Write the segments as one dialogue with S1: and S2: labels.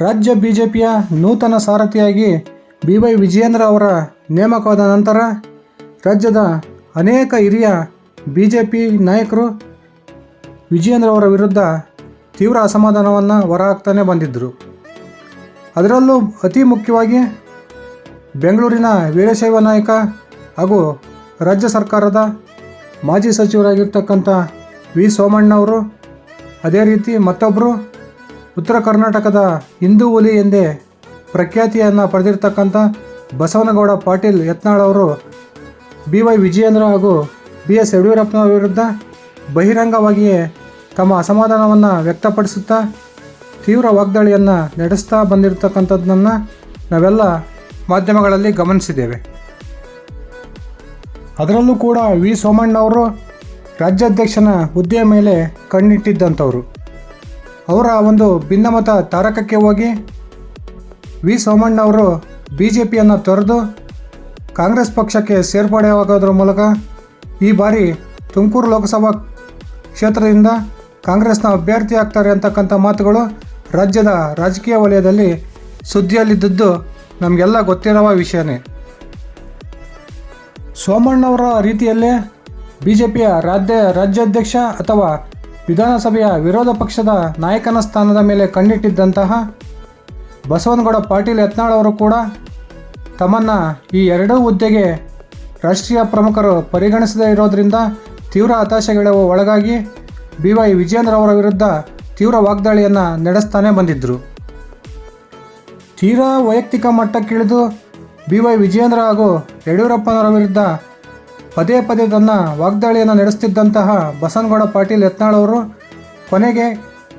S1: ರಾಜ್ಯ ಬಿಜೆಪಿಯ ನೂತನ ಸಾರಥಿಯಾಗಿ ಬಿ ವೈ ವಿಜಯೇಂದ್ರ ಅವರ ನೇಮಕವಾದ ನಂತರ ರಾಜ್ಯದ ಅನೇಕ ಹಿರಿಯ ಬಿ ಜೆ ಪಿ ನಾಯಕರು ವಿಜಯೇಂದ್ರ ಅವರ ವಿರುದ್ಧ ತೀವ್ರ ಅಸಮಾಧಾನವನ್ನು ಹೊರಹಾಕ್ತಾನೆ ಬಂದಿದ್ದರು ಅದರಲ್ಲೂ ಅತಿ ಮುಖ್ಯವಾಗಿ ಬೆಂಗಳೂರಿನ ವೀರಶೈವ ನಾಯಕ ಹಾಗೂ ರಾಜ್ಯ ಸರ್ಕಾರದ ಮಾಜಿ ಸಚಿವರಾಗಿರ್ತಕ್ಕಂಥ ವಿ ಸೋಮಣ್ಣವರು, ಅದೇ ರೀತಿ ಮತ್ತೊಬ್ಬರು ಉತ್ತರ ಕರ್ನಾಟಕದ ಹಿಂದೂ ಹುಲಿ ಎಂದೇ ಪ್ರಖ್ಯಾತಿಯನ್ನು ಪಡೆದಿರ್ತಕ್ಕಂಥ ಬಸವನಗೌಡ ಪಾಟೀಲ್ ಯತ್ನಾಳ್ ಅವರು ಬಿ ವೈ ವಿಜಯೇಂದ್ರ ಹಾಗೂ ಬಿ ಎಸ್ ಯಡಿಯೂರಪ್ಪನವರ ವಿರುದ್ಧ ಬಹಿರಂಗವಾಗಿಯೇ ತಮ್ಮ ಅಸಮಾಧಾನವನ್ನು ವ್ಯಕ್ತಪಡಿಸುತ್ತಾ ತೀವ್ರ ವಾಗ್ದಾಳಿಯನ್ನು ನಡೆಸ್ತಾ ಬಂದಿರತಕ್ಕಂಥದ್ದನ್ನು ನಾವೆಲ್ಲ ಮಾಧ್ಯಮಗಳಲ್ಲಿ ಗಮನಿಸಿದ್ದೇವೆ. ಅದರಲ್ಲೂ ಕೂಡ ವಿ ಸೋಮಣ್ಣವರು ರಾಜ್ಯಾಧ್ಯಕ್ಷನ ಹುದ್ದೆಯ ಮೇಲೆ ಕಣ್ಣಿಟ್ಟಿದ್ದಂಥವ್ರು. ಅವರ ಒಂದು ಭಿನ್ನಮತ ತಾರಕಕ್ಕೆ ಹೋಗಿ ವಿ ಸೋಮಣ್ಣವರು ಬಿ ಜೆ ಪಿಯನ್ನು ತೊರೆದು ಕಾಂಗ್ರೆಸ್ ಪಕ್ಷಕ್ಕೆ ಸೇರ್ಪಡೆಯಾಗೋದ್ರ ಮೂಲಕ ಈ ಬಾರಿ ತುಮಕೂರು ಲೋಕಸಭಾ ಕ್ಷೇತ್ರದಿಂದ ಕಾಂಗ್ರೆಸ್ನ ಅಭ್ಯರ್ಥಿ ಆಗ್ತಾರೆ ಅಂತಕ್ಕಂಥ ಮಾತುಗಳು ರಾಜ್ಯದ ರಾಜಕೀಯ ವಲಯದಲ್ಲಿ ಸುದ್ದಿಯಲ್ಲಿದ್ದದ್ದು ನಮಗೆಲ್ಲ ಗೊತ್ತಿರುವ ವಿಷಯನೇ. ಸೋಮಣ್ಣವರ ರೀತಿಯಲ್ಲೇ ಬಿ ಜೆ ಪಿಯ ರಾಜ್ಯ ರಾಜ್ಯಾಧ್ಯಕ್ಷ ಅಥವಾ ವಿಧಾನಸಭೆಯ ವಿರೋಧ ಪಕ್ಷದ ನಾಯಕನ ಸ್ಥಾನದ ಮೇಲೆ ಕಣ್ಣಿಟ್ಟಿದ್ದಂತಹ ಬಸವನಗೌಡ ಪಾಟೀಲ್ ಯತ್ನಾಳ್ ಅವರು ಕೂಡ ತಮ್ಮನ್ನು ಈ ಎರಡೂ ಹುದ್ದೆಗೆ ರಾಷ್ಟ್ರೀಯ ಪ್ರಮುಖರು ಪರಿಗಣಿಸದೇ ಇರೋದರಿಂದ ತೀವ್ರ ಹತಾಶೆಗಳ ಒಳಗಾಗಿ ಬಿ ವೈ ವಿಜೇಂದ್ರ ಅವರ ವಿರುದ್ಧ ತೀವ್ರ ವಾಗ್ದಾಳಿಯನ್ನು ನಡೆಸ್ತಾನೆ ಬಂದಿದ್ದರು ತೀರಾ ವೈಯಕ್ತಿಕ ಮಟ್ಟಕ್ಕಿಳಿದು ಬಿ ವೈ ವಿಜೇಂದ್ರ ಹಾಗೂ ಯಡಿಯೂರಪ್ಪನವರ ವಿರುದ್ಧ ಪದೇ ಪದೇ ತನ್ನ ವಾಗ್ದಾಳಿಯನ್ನು ನಡೆಸುತ್ತಿದ್ದಂತಹ ಬಸನಗೌಡ ಪಾಟೀಲ್ ಯತ್ನಾಳ್ ಅವರು ಕೊನೆಗೆ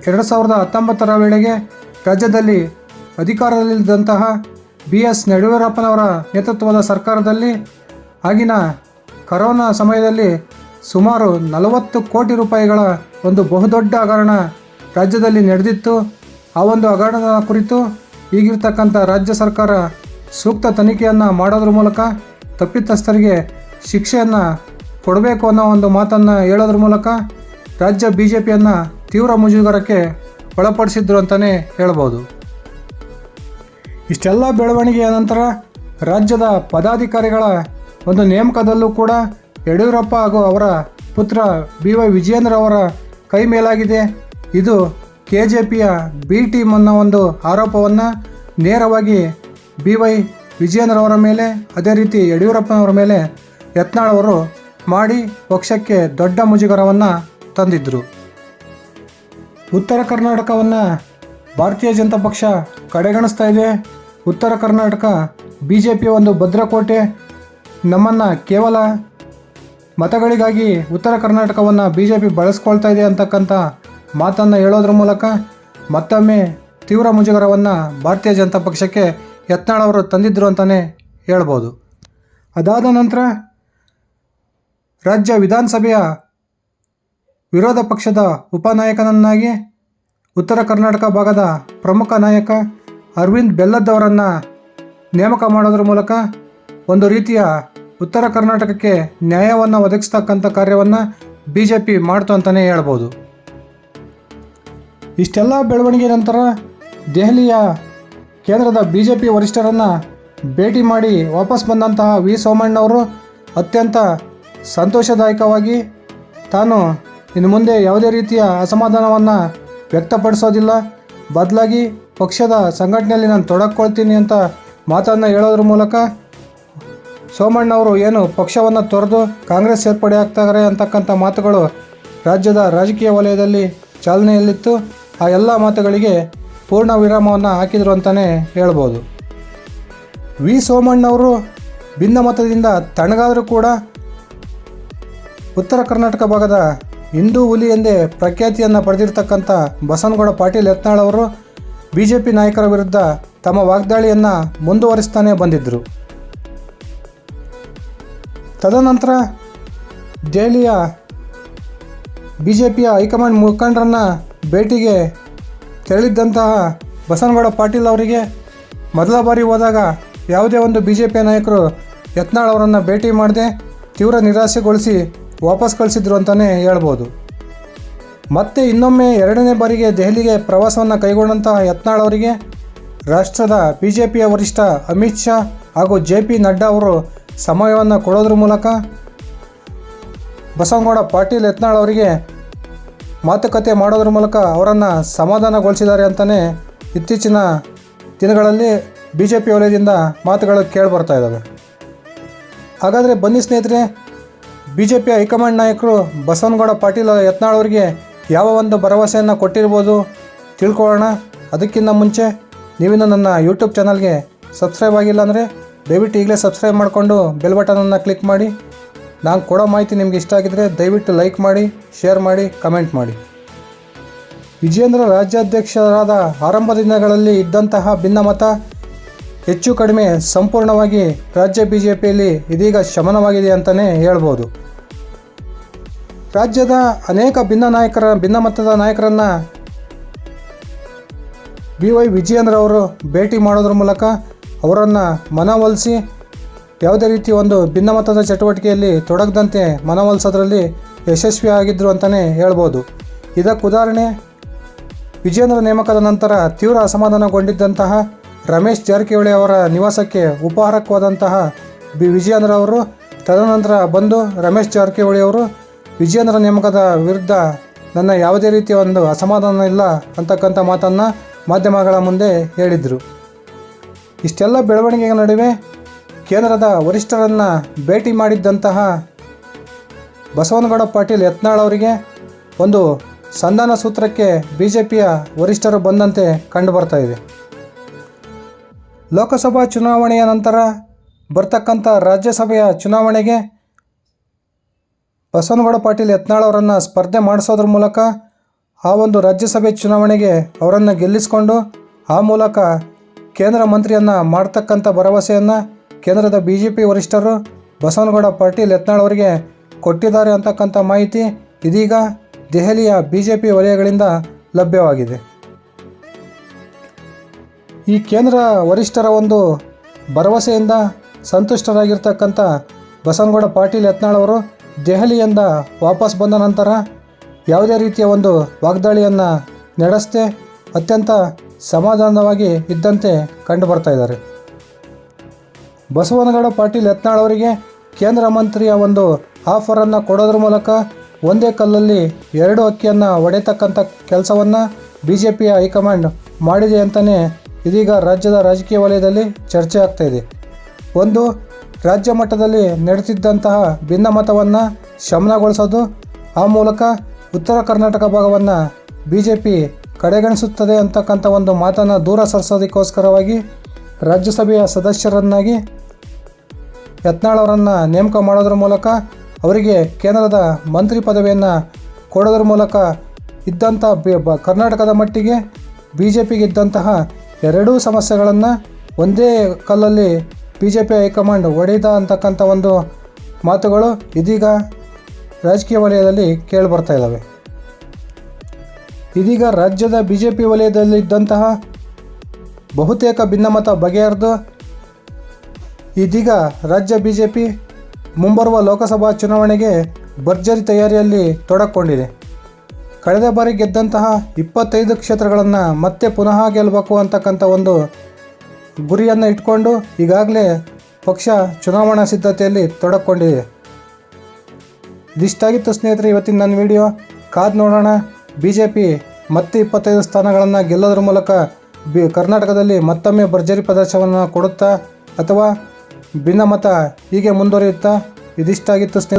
S1: ಎರಡು ಸಾವಿರದ ಹತ್ತೊಂಬತ್ತರ ವೇಳೆಗೆ ರಾಜ್ಯದಲ್ಲಿ ಅಧಿಕಾರದಲ್ಲಿದ್ದಂತಹ ಬಿ ಎಸ್ ಯಡಿಯೂರಪ್ಪನವರ ನೇತೃತ್ವದ ಸರ್ಕಾರದಲ್ಲಿ ಆಗಿನ ಕರೋನಾ ಸಮಯದಲ್ಲಿ ಸುಮಾರು ನಲವತ್ತು ಕೋಟಿ ರೂಪಾಯಿಗಳ ಒಂದು ಬಹುದೊಡ್ಡ ಹಗರಣ ರಾಜ್ಯದಲ್ಲಿ ನಡೆದಿತ್ತು. ಆ ಒಂದು ಹಗರಣದ ಕುರಿತು ಈಗಿರ್ತಕ್ಕಂಥ ರಾಜ್ಯ ಸರ್ಕಾರ ಸೂಕ್ತ ತನಿಖೆಯನ್ನು ಮಾಡೋದ್ರ ಮೂಲಕ ತಪ್ಪಿತಸ್ಥರಿಗೆ ಶಿಕ್ಷೆಯನ್ನು ಕೊಡಬೇಕು ಅನ್ನೋ ಒಂದು ಮಾತನ್ನು ಹೇಳೋದ್ರ ಮೂಲಕ ರಾಜ್ಯ ಬಿ ಜೆ ಪಿಯನ್ನು ತೀವ್ರ ಮುಜುಗರಕ್ಕೆ ಒಳಪಡಿಸಿದ್ರು ಅಂತಲೇ ಹೇಳ್ಬೋದು. ಇಷ್ಟೆಲ್ಲ ಬೆಳವಣಿಗೆಯ ನಂತರ ರಾಜ್ಯದ ಪದಾಧಿಕಾರಿಗಳ ಒಂದು ನೇಮಕದಲ್ಲೂ ಕೂಡ ಯಡಿಯೂರಪ್ಪ ಹಾಗೂ ಅವರ ಪುತ್ರ ಬಿ ವೈ ವಿಜಯೇಂದ್ರ ಅವರ ಕೈ ಮೇಲಾಗಿದೆ. ಇದು ಕೆ ಜೆ ಪಿಯ ಬಿ ಟೀಮ್ ಅನ್ನೋ ಒಂದು ಆರೋಪವನ್ನು ನೇರವಾಗಿ ಬಿ ವೈ ವಿಜಯೇಂದ್ರ ಅವರ ಮೇಲೆ, ಅದೇ ರೀತಿ ಯಡಿಯೂರಪ್ಪನವರ ಮೇಲೆ ಯತ್ನಾಳ್ ಅವರು ಮಾಡಿ ಪಕ್ಷಕ್ಕೆ ದೊಡ್ಡ ಮುಜುಗರವನ್ನು ತಂದಿದ್ದರು ಉತ್ತರ ಕರ್ನಾಟಕವನ್ನು ಭಾರತೀಯ ಜನತಾ ಪಕ್ಷ ಕಡೆಗಣಿಸ್ತಾ ಇದೆ. ಉತ್ತರ ಕರ್ನಾಟಕ ಬಿ ಜೆ ಪಿ ಒಂದು ಭದ್ರಕೋಟೆ, ನಮ್ಮನ್ನು ಕೇವಲ ಮತಗಳಿಗಾಗಿ ಉತ್ತರ ಕರ್ನಾಟಕವನ್ನು ಬಿ ಜೆ ಪಿ ಬಳಸ್ಕೊಳ್ತಾ ಇದೆ ಅಂತಕ್ಕಂಥ ಮಾತನ್ನು ಹೇಳೋದ್ರ ಮೂಲಕ ಮತ್ತೊಮ್ಮೆ ತೀವ್ರ ಮುಜುಗರವನ್ನು ಭಾರತೀಯ ಜನತಾ ಪಕ್ಷಕ್ಕೆ ಯತ್ನಾಳವರು ತಂದಿದ್ದರು ಅಂತಲೇ ಹೇಳ್ಬೋದು. ಅದಾದ ನಂತರ ರಾಜ್ಯ ವಿಧಾನಸಭೆಯ ವಿರೋಧ ಪಕ್ಷದ ಉಪನಾಯಕನನ್ನಾಗಿ ಉತ್ತರ ಕರ್ನಾಟಕ ಭಾಗದ ಪ್ರಮುಖ ನಾಯಕ ಅರವಿಂದ್ ಬೆಲ್ಲದ್ದವರನ್ನು ನೇಮಕ ಮಾಡೋದ್ರ ಮೂಲಕ ಒಂದು ರೀತಿಯ ಉತ್ತರ ಕರ್ನಾಟಕಕ್ಕೆ ನ್ಯಾಯವನ್ನು ಒದಗಿಸ್ತಕ್ಕಂಥ ಕಾರ್ಯವನ್ನು ಬಿ ಜೆ ಪಿ ಮಾಡ್ತು ಅಂತಲೇ ಹೇಳ್ಬೋದು. ಇಷ್ಟೆಲ್ಲ ಬೆಳವಣಿಗೆ ನಂತರ ದೆಹಲಿಯ ಕೇಂದ್ರದ ಬಿ ಜೆ ಪಿ ವರಿಷ್ಠರನ್ನು ಭೇಟಿ ಮಾಡಿ ವಾಪಸ್ ಬಂದಂತಹ ವಿ ಸೋಮಣ್ಣವರು ಅತ್ಯಂತ ಸಂತೋಷದಾಯಕವಾಗಿ ತಾನು ಇನ್ನು ಮುಂದೆ ಯಾವುದೇ ರೀತಿಯ ಅಸಮಾಧಾನವನ್ನು ವ್ಯಕ್ತಪಡಿಸೋದಿಲ್ಲ. ಬದಲಾಗಿ ಪಕ್ಷದ ಸಂಘಟನೆಯಲ್ಲಿ ನಾನು ತೊಡಕೊಳ್ತೀನಿ ಅಂತ ಮಾತನ್ನು ಹೇಳೋದ್ರ ಮೂಲಕ ಸೋಮಣ್ಣವರು ಏನು ಪಕ್ಷವನ್ನು ತೊರೆದು ಕಾಂಗ್ರೆಸ್ ಸೇರ್ಪಡೆ ಆಗ್ತಾರೆ ಅಂತಕ್ಕಂಥ ಮಾತುಗಳು ರಾಜ್ಯದ ರಾಜಕೀಯ ವಲಯದಲ್ಲಿ ಚಾಲನೆಯಲ್ಲಿತ್ತು. ಆ ಎಲ್ಲ ಮಾತುಗಳಿಗೆ ಪೂರ್ಣ ವಿರಾಮವನ್ನು ಹಾಕಿದರು ಅಂತಲೇ ಹೇಳ್ಬೋದು. ವಿ ಸೋಮಣ್ಣವರು ಭಿನ್ನಮತದಿಂದ ತಣ್ಣಗಾದರೂ ಕೂಡ ಉತ್ತರ ಕರ್ನಾಟಕ ಭಾಗದ ಹಿಂದೂ ಹುಲಿ ಎಂದೇ ಪ್ರಖ್ಯಾತಿಯನ್ನು ಪಡೆದಿರತಕ್ಕಂಥ ಬಸನಗೌಡ ಪಾಟೀಲ್ ಯತ್ನಾಳ್ ಅವರು ಬಿ ಜೆ ಪಿ ನಾಯಕರ ವಿರುದ್ಧ ತಮ್ಮ ವಾಗ್ದಾಳಿಯನ್ನು ಮುಂದುವರಿಸ್ತಾನೆ ಬಂದಿದ್ದರು ತದನಂತರ ದೆಹಲಿಯ ಬಿ ಜೆ ಪಿಯ ಹೈಕಮಾಂಡ್ ಮುಖಂಡರನ್ನು ಭೇಟಿಗೆ ತೆರಳಿದ್ದಂತಹ ಬಸನಗೌಡ ಪಾಟೀಲ್ ಅವರಿಗೆ ಮೊದಲ ಬಾರಿ ಹೋದಾಗ ಯಾವುದೇ ಒಂದು ಬಿ ಜೆ ಪಿಯ ನಾಯಕರು ಯತ್ನಾಳ್ ಅವರನ್ನು ಭೇಟಿ ಮಾಡದೆ ತೀವ್ರ ನಿರಾಸೆಗೊಳಿಸಿ ವಾಪಸ್ ಕಳಿಸಿದ್ರು ಅಂತಲೇ ಹೇಳ್ಬೋದು. ಮತ್ತೆ ಇನ್ನೊಮ್ಮೆ ಎರಡನೇ ಬಾರಿಗೆ ದೆಹಲಿಗೆ ಪ್ರವಾಸವನ್ನು ಕೈಗೊಂಡಂತಹ ಯತ್ನಾಳ್ ಅವರಿಗೆ ರಾಷ್ಟ್ರದ ಬಿ ಜೆ ಪಿಯ ವರಿಷ್ಠ ಅಮಿತ್ ಶಾ ಹಾಗೂ ಜೆ ಪಿ ನಡ್ಡಾ ಅವರು ಸಮಯವನ್ನು ಕೊಡೋದ್ರ ಮೂಲಕ ಬಸವನಗೌಡ ಪಾಟೀಲ್ ಯತ್ನಾಳ್ ಅವರಿಗೆ ಮಾತುಕತೆ ಮಾಡೋದ್ರ ಮೂಲಕ ಅವರನ್ನು ಸಮಾಧಾನಗೊಳಿಸಿದ್ದಾರೆ ಅಂತಲೇ ಇತ್ತೀಚಿನ ದಿನಗಳಲ್ಲಿ ಬಿ ಜೆ ಪಿ ವಲಯದಿಂದ ಮಾತುಗಳು ಕೇಳಿಬರ್ತಾ ಇದ್ದಾವೆ ಹಾಗಾದರೆ ಬನ್ನಿ ಸ್ನೇಹಿತರೆ ಬಿ ಜೆ ಪಿ ಹೈಕಮಾಂಡ್ ನಾಯಕರು ಬಸವನಗೌಡ ಪಾಟೀಲ್ ಯತ್ನಾಳ್ ಅವರಿಗೆ ಯಾವ ಒಂದು ಭರವಸೆಯನ್ನು ಕೊಟ್ಟಿರ್ಬೋದು ತಿಳ್ಕೊಳ್ಳೋಣ. ಅದಕ್ಕಿಂತ ಮುಂಚೆ ನೀವಿನ್ನು ನನ್ನ ಯೂಟ್ಯೂಬ್ ಚಾನಲ್ಗೆ ಸಬ್ಸ್ಕ್ರೈಬ್ ಆಗಿಲ್ಲ ಅಂದರೆ ದಯವಿಟ್ಟು ಈಗಲೇ ಸಬ್ಸ್ಕ್ರೈಬ್ ಮಾಡಿಕೊಂಡು ಬೆಲ್ ಬಟನನ್ನು ಕ್ಲಿಕ್ ಮಾಡಿ. ನಾನು ಕೊಡೋ ಮಾಹಿತಿ ನಿಮ್ಗೆ ಇಷ್ಟ ಆಗಿದ್ದರೆ ದಯವಿಟ್ಟು ಲೈಕ್ ಮಾಡಿ, ಶೇರ್ ಮಾಡಿ, ಕಮೆಂಟ್ ಮಾಡಿ. ವಿಜೇಂದ್ರ ರಾಜ್ಯಾಧ್ಯಕ್ಷರಾದ ಆರಂಭ ದಿನಗಳಲ್ಲಿ ಇದ್ದಂತಹ ಭಿನ್ನಮತ ಹೆಚ್ಚು ಕಡಿಮೆ ಸಂಪೂರ್ಣವಾಗಿ ರಾಜ್ಯ ಬಿ ಜೆ ಪಿಯಲ್ಲಿ ಇದೀಗ ಶಮನವಾಗಿದೆ ಅಂತಲೇ ಹೇಳ್ಬೋದು. ರಾಜ್ಯದ ಅನೇಕ ಭಿನ್ನ ನಾಯಕರ ಭಿನ್ನಮತದ ನಾಯಕರನ್ನು ಬಿ ವೈ ವಿಜಯೇಂದ್ರ ಅವರು ಭೇಟಿ ಮಾಡೋದ್ರ ಮೂಲಕ ಅವರನ್ನು ಮನವೊಲಿಸಿ ಯಾವುದೇ ರೀತಿ ಒಂದು ಭಿನ್ನಮತದ ಚಟುವಟಿಕೆಯಲ್ಲಿ ತೊಡಗದಂತೆ ಮನವೊಲಿಸೋದ್ರಲ್ಲಿ ಯಶಸ್ವಿಯಾಗಿದ್ದರು ಅಂತಲೇ ಹೇಳ್ಬೋದು. ಇದಕ್ಕೆ ಉದಾಹರಣೆ ವಿಜೇಂದ್ರ ನೇಮಕದ ನಂತರ ತೀವ್ರ ಅಸಮಾಧಾನಗೊಂಡಿದ್ದಂತಹ ರಮೇಶ್ ಜಾರಕಿಹೊಳಿ ಅವರ ನಿವಾಸಕ್ಕೆ ಉಪಹಾರಕ್ಕೆ ಹೋದಂತಹ ಬಿ ವಿಜಯೇಂದ್ರ ಅವರು, ತದನಂತರ ಬಂದು ರಮೇಶ್ ಜಾರಕಿಹೊಳಿ ಅವರು ವಿಜಯೇಂದ್ರ ನೇಮಕದ ವಿರುದ್ಧ ನನ್ನ ಯಾವುದೇ ರೀತಿಯ ಒಂದು ಅಸಮಾಧಾನ ಇಲ್ಲ ಅಂತಕ್ಕಂಥ ಮಾತನ್ನು ಮಾಧ್ಯಮಗಳ ಮುಂದೆ ಹೇಳಿದರು. ಇಷ್ಟೆಲ್ಲ ಬೆಳವಣಿಗೆಗಳ ನಡುವೆ ಕೇಂದ್ರದ ವರಿಷ್ಠರನ್ನು ಭೇಟಿ ಮಾಡಿದ್ದಂತಹ ಬಸವನಗೌಡ ಪಾಟೀಲ್ ಯತ್ನಾಳ್ ಅವರಿಗೆ ಒಂದು ಸಂಧಾನ ಸೂತ್ರಕ್ಕೆ ಬಿ ಜೆ ಪಿಯ ವರಿಷ್ಠರು ಬಂದಂತೆ ಕಂಡುಬರ್ತಾ ಇದೆ. ಲೋಕಸಭಾ ಚುನಾವಣೆಯ ನಂತರ ಬರ್ತಕ್ಕಂಥ ರಾಜ್ಯಸಭೆಯ ಚುನಾವಣೆಗೆ ಬಸವನಗೌಡ ಪಾಟೀಲ್ ಯತ್ನಾಳ್ ಅವರನ್ನು ಸ್ಪರ್ಧೆ ಮಾಡಿಸೋದ್ರ ಮೂಲಕ ಆ ಒಂದು ರಾಜ್ಯಸಭೆ ಚುನಾವಣೆಗೆ ಅವರನ್ನು ಗೆಲ್ಲಿಸಿಕೊಂಡು ಆ ಮೂಲಕ ಕೇಂದ್ರ ಮಂತ್ರಿಯನ್ನು ಮಾಡ್ತಕ್ಕಂಥ ಭರವಸೆಯನ್ನು ಕೇಂದ್ರದ ಬಿ ಜೆ ಪಿ ವರಿಷ್ಠರು ಬಸವನಗೌಡ ಪಾಟೀಲ್ ಯತ್ನಾಳ್ ಅವರಿಗೆ ಕೊಟ್ಟಿದ್ದಾರೆ ಅಂತಕ್ಕಂಥ ಮಾಹಿತಿ ಇದೀಗ ದೆಹಲಿಯ ಬಿ ಜೆ ಪಿ ವಲಯಗಳಿಂದ ಲಭ್ಯವಾಗಿದೆ. ಈ ಕೇಂದ್ರ ವರಿಷ್ಠರ ಒಂದು ಭರವಸೆಯಿಂದ ಸಂತುಷ್ಟರಾಗಿರ್ತಕ್ಕಂಥ ಬಸವನಗೌಡ ಪಾಟೀಲ್ ಯತ್ನಾಳ್ ಅವರು ದೆಹಲಿಯಿಂದ ವಾಪಸ್ ಬಂದ ನಂತರ ಯಾವುದೇ ರೀತಿಯ ಒಂದು ವಾಗ್ದಾಳಿಯನ್ನು ನಡೆಸದೆ ಅತ್ಯಂತ ಸಮಾಧಾನವಾಗಿ ಇದ್ದಂತೆ ಕಂಡುಬರ್ತಾ ಇದ್ದಾರೆ. ಬಸವನಗೌಡ ಪಾಟೀಲ್ ಯತ್ನಾಳ್ ಅವರಿಗೆ ಕೇಂದ್ರ ಮಂತ್ರಿಯ ಒಂದು ಆಫರನ್ನು ಕೊಡೋದ್ರ ಮೂಲಕ ಒಂದೇ ಕಲ್ಲಲ್ಲಿ ಎರಡು ಅಕ್ಕಿಯನ್ನು ಒಡೆಯತಕ್ಕಂಥ ಕೆಲಸವನ್ನು ಬಿ ಜೆ ಪಿಯ ಹೈಕಮಾಂಡ್ ಮಾಡಿದೆ ಅಂತಲೇ ಇದೀಗ ರಾಜ್ಯದ ರಾಜಕೀಯ ವಲಯದಲ್ಲಿ ಚರ್ಚೆ ಆಗ್ತಾ ಇದೆ. ಒಂದು ರಾಜ್ಯ ಮಟ್ಟದಲ್ಲಿ ನಡೆಸಿದ್ದಂತಹ ಭಿನ್ನಮತವನ್ನು ಶಮನಗೊಳಿಸೋದು ಆ ಮೂಲಕ ಉತ್ತರ ಕರ್ನಾಟಕ ಭಾಗವನ್ನು ಬಿ ಜೆ ಪಿ ಕಡೆಗಣಿಸುತ್ತದೆ ಅಂತಕ್ಕಂಥ ಒಂದು ಮಾತನ್ನು ದೂರ ಸರಿಸೋದಕ್ಕೋಸ್ಕರವಾಗಿ ರಾಜ್ಯಸಭೆಯ ಸದಸ್ಯರನ್ನಾಗಿ ಯತ್ನಾಳ್ ಅವರನ್ನು ನೇಮಕ ಮಾಡೋದ್ರ ಮೂಲಕ ಅವರಿಗೆ ಕೇಂದ್ರದ ಮಂತ್ರಿ ಪದವಿಯನ್ನು ಕೊಡೋದ್ರ ಮೂಲಕ ಇದ್ದಂಥ ಕರ್ನಾಟಕದ ಮಟ್ಟಿಗೆ ಬಿ ಜೆ ಪಿಗೆ ಇದ್ದಂತಹ ಎರಡೂ ಸಮಸ್ಯೆಗಳನ್ನು ಒಂದೇ ಕಲ್ಲಲ್ಲಿ ಬಿ ಜೆ ಪಿ ಹೈಕಮಾಂಡ್ ಒಡೆದ ಅಂತಕ್ಕಂಥ ಒಂದು ಮಾತುಗಳು ಇದೀಗ ರಾಜಕೀಯ ವಲಯದಲ್ಲಿ ಕೇಳಿಬರ್ತಾ ಇದ್ದಾವೆ ಇದೀಗ ರಾಜ್ಯದ ಬಿ ಜೆ ಪಿ ವಲಯದಲ್ಲಿದ್ದಂತಹ ಬಹುತೇಕ ಭಿನ್ನಮತ ಬಗೆಹರಿದು ಇದೀಗ ರಾಜ್ಯ ಬಿ ಜೆ ಪಿ ಮುಂಬರುವ ಲೋಕಸಭಾ ಚುನಾವಣೆಗೆ ಭರ್ಜರಿ ತಯಾರಿಯಲ್ಲಿ ತೊಡಕೊಂಡಿದೆ. ಕಳೆದ ಬಾರಿ ಗೆದ್ದಂತಹ ಇಪ್ಪತ್ತೈದು ಕ್ಷೇತ್ರಗಳನ್ನು ಮತ್ತೆ ಪುನಃ ಗೆಲ್ಲಬೇಕು ಅಂತಕ್ಕಂಥ ಒಂದು ಗುರಿಯನ್ನು ಇಟ್ಕೊಂಡು ಈಗಾಗಲೇ ಪಕ್ಷ ಚುನಾವಣಾ ಸಿದ್ಧತೆಯಲ್ಲಿ ತೊಡಕೊಂಡಿದೆ. ಇದಿಷ್ಟಾಗಿತ್ತು ಸ್ನೇಹಿತರೆ ಇವತ್ತಿನ ನನ್ನ ವಿಡಿಯೋ. ಕಾದು ನೋಡೋಣ. ಬಿ ಜೆ ಪಿ ಮತ್ತೆ ಇಪ್ಪತ್ತೈದು ಸ್ಥಾನಗಳನ್ನು ಗೆಲ್ಲೋದ್ರ ಮೂಲಕ ಬಿ ಕರ್ನಾಟಕದಲ್ಲಿ ಮತ್ತೊಮ್ಮೆ ಭರ್ಜರಿ ಪ್ರದರ್ಶನವನ್ನು ಕೊಡುತ್ತಾ ಅಥವಾ ಭಿನ್ನಮತ ಹೀಗೆ ಮುಂದುವರಿಯುತ್ತಾ? ಇದಿಷ್ಟಾಗಿತ್ತು ಸ್ನೇಹಿತ